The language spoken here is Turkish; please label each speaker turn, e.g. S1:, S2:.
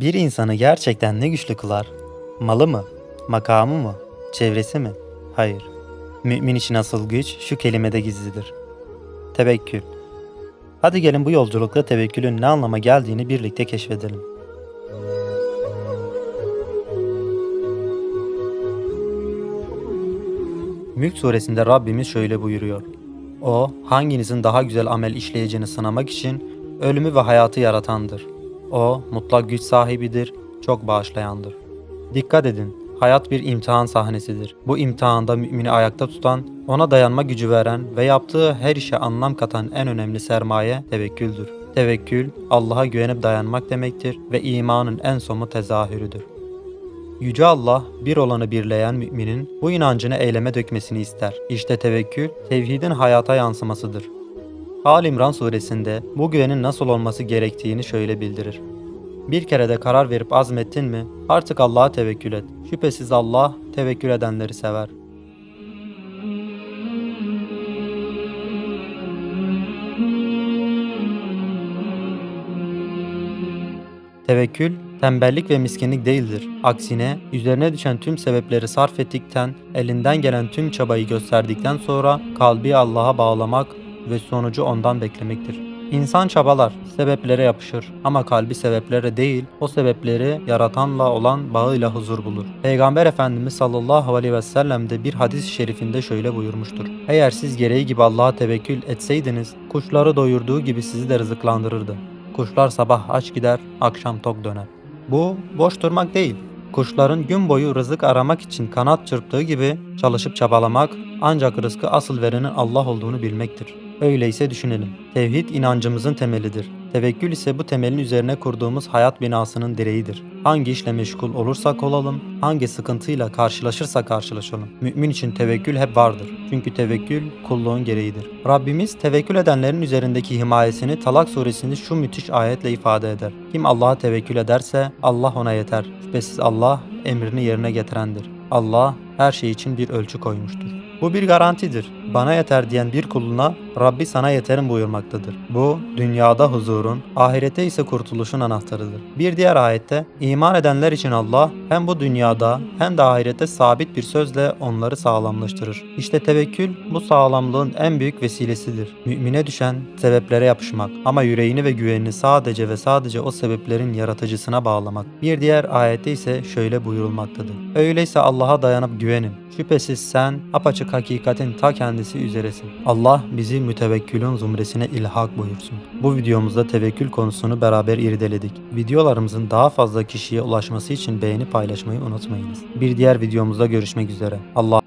S1: Bir insanı gerçekten ne güçlü kılar? Malı mı? Makamı mı? Çevresi mi? Hayır. Mümin için asıl güç şu kelimede gizlidir. Tevekkül. Hadi gelin bu yolculukta tevekkülün ne anlama geldiğini birlikte keşfedelim. Mülk suresinde Rabbimiz şöyle buyuruyor. O, hanginizin daha güzel amel işleyeceğini sınamak için ölümü ve hayatı yaratandır. O, mutlak güç sahibidir, çok bağışlayandır. Dikkat edin, hayat bir imtihan sahnesidir. Bu imtihanda mümini ayakta tutan, ona dayanma gücü veren ve yaptığı her işe anlam katan en önemli sermaye tevekküldür. Tevekkül, Allah'a güvenip dayanmak demektir ve imanın en somut tezahürüdür. Yüce Allah bir olanı birleyen müminin bu inancını eyleme dökmesini ister. İşte tevekkül, tevhidin hayata yansımasıdır. Ali İmran suresinde bu güvenin nasıl olması gerektiğini şöyle bildirir. Bir kere de karar verip azmettin mi artık Allah'a tevekkül et. Şüphesiz Allah tevekkül edenleri sever. Tevekkül, tembellik ve miskinlik değildir. Aksine üzerine düşen tüm sebepleri sarf ettikten, elinden gelen tüm çabayı gösterdikten sonra kalbi Allah'a bağlamak ve sonucu ondan beklemektir. İnsan çabalar, sebeplere yapışır ama kalbi sebeplere değil, o sebepleri yaratanla olan bağıyla huzur bulur. Peygamber Efendimiz sallallahu aleyhi ve sellem de bir hadis-i şerifinde şöyle buyurmuştur. Eğer siz gereği gibi Allah'a tevekkül etseydiniz, kuşları doyurduğu gibi sizi de rızıklandırırdı. Kuşlar sabah aç gider, akşam tok döner. Bu boş durmak değil. Kuşların gün boyu rızık aramak için kanat çırptığı gibi çalışıp çabalamak ancak rızkı asıl verenin Allah olduğunu bilmektir. Öyleyse düşünelim. Tevhid inancımızın temelidir. Tevekkül ise bu temelin üzerine kurduğumuz hayat binasının direğidir. Hangi işle meşgul olursak olalım, hangi sıkıntıyla karşılaşırsa karşılaşalım. Mümin için tevekkül hep vardır. Çünkü tevekkül kulluğun gereğidir. Rabbimiz tevekkül edenlerin üzerindeki himayesini Talak suresinde şu müthiş ayetle ifade eder. Kim Allah'a tevekkül ederse Allah ona yeter. Şüphesiz Allah emrini yerine getirendir. Allah her şey için bir ölçü koymuştur. Bu bir garantidir. Bana yeter diyen bir kuluna Rabbi sana yeterim buyurmaktadır. Bu dünyada huzurun, ahirette ise kurtuluşun anahtarıdır. Bir diğer ayette iman edenler için Allah hem bu dünyada hem de ahirette sabit bir sözle onları sağlamlaştırır. İşte tevekkül bu sağlamlığın en büyük vesilesidir. Mümine düşen sebeplere yapışmak ama yüreğini ve güvenini sadece ve sadece o sebeplerin yaratıcısına bağlamak. Bir diğer ayette ise şöyle buyurulmaktadır. Öyleyse Allah'a dayanıp güvenin. Şüphesiz sen apaçık hakikatin ta kendisi üzeresin. Allah bizi mütevekkülün zumresine ilhak buyursun. Bu videomuzda tevekkül konusunu beraber irdeledik. Videolarımızın daha fazla kişiye ulaşması için beğeni paylaşmayı unutmayınız. Bir diğer videomuzda görüşmek üzere. Allah